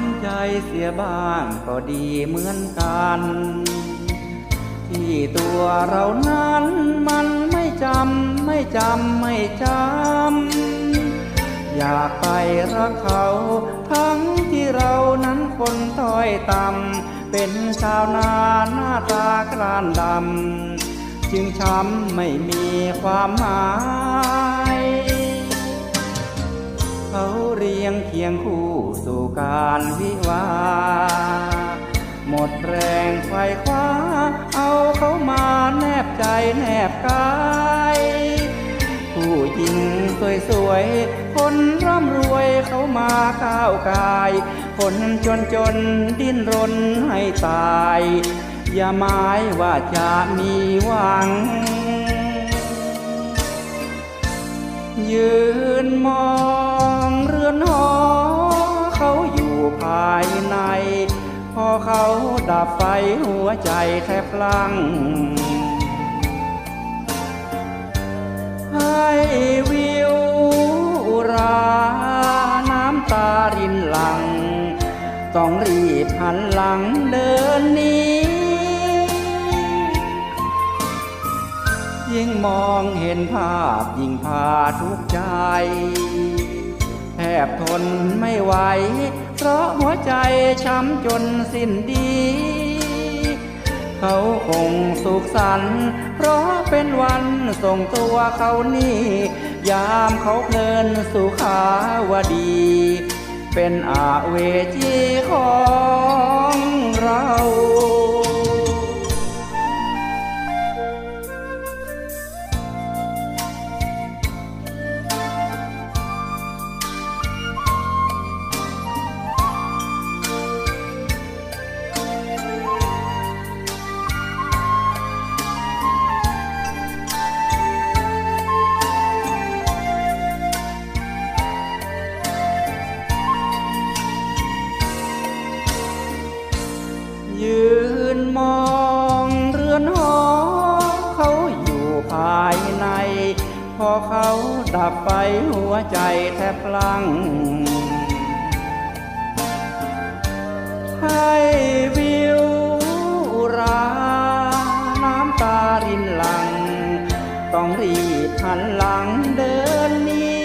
ำใจเสียบ้างก็ดีเหมือนกัน ที่ตัวเรานั้นมันไม่จำไม่จำไม่จำอยากไปรักเขาทั้งที่เรานั้นคนต้อยต่ำเป็นชาวนาหน้าตากรานดำจึงช้ำไม่มีความหมาย เขาเรียงเคียงคู่สู่การวิวา หมดแรงไขว่คว้า เอาเขามาแนบใจแนบกาย ผู้หญิงสวยๆ คนร่ำรวยเขามาก้าวกาย คนจนจนดิ้นรนให้ตาย อย่าหมายว่าจะมีหวังยืนมอง ภายใน พอเขาดับไฟหัวใจแทบลัง ให้วิวรา น้ำตารินหลัง ต้องรีบหันหลังเดินนี้ยิ่งมองเห็นภาพยิ่งพาทุกใจ ทบทนไม่ไหว เพราะหัวใจช้ำจนสิ้นดี เขาคงสุขสันต์เพราะเป็นวันส่งตัวเขานี่ ยามเขาเพลินสุขาวดี เป็นอาเวจีของ เขาดับไฟหัวใจแทบพลัง ให้วิวราน้ำตารินหลัง ต้องรีบหันหลังเดินหนี้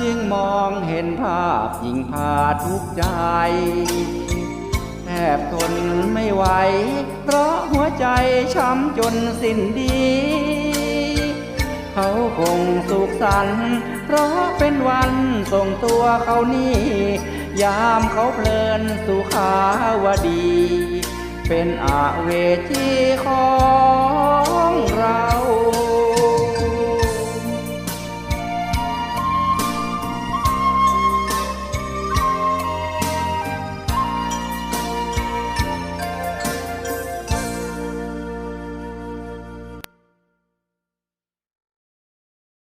ยิ่งมองเห็นภาพยิ่งพาทุกใจ บทนไม่ไหว เพราะหัวใจช้ำจนสิ้นดี เขาคงสุขสันต์เพราะเป็นวันส่งตัวเขานี่ ยามเขาเพลินสุขาวดี เป็นอาเวจีของ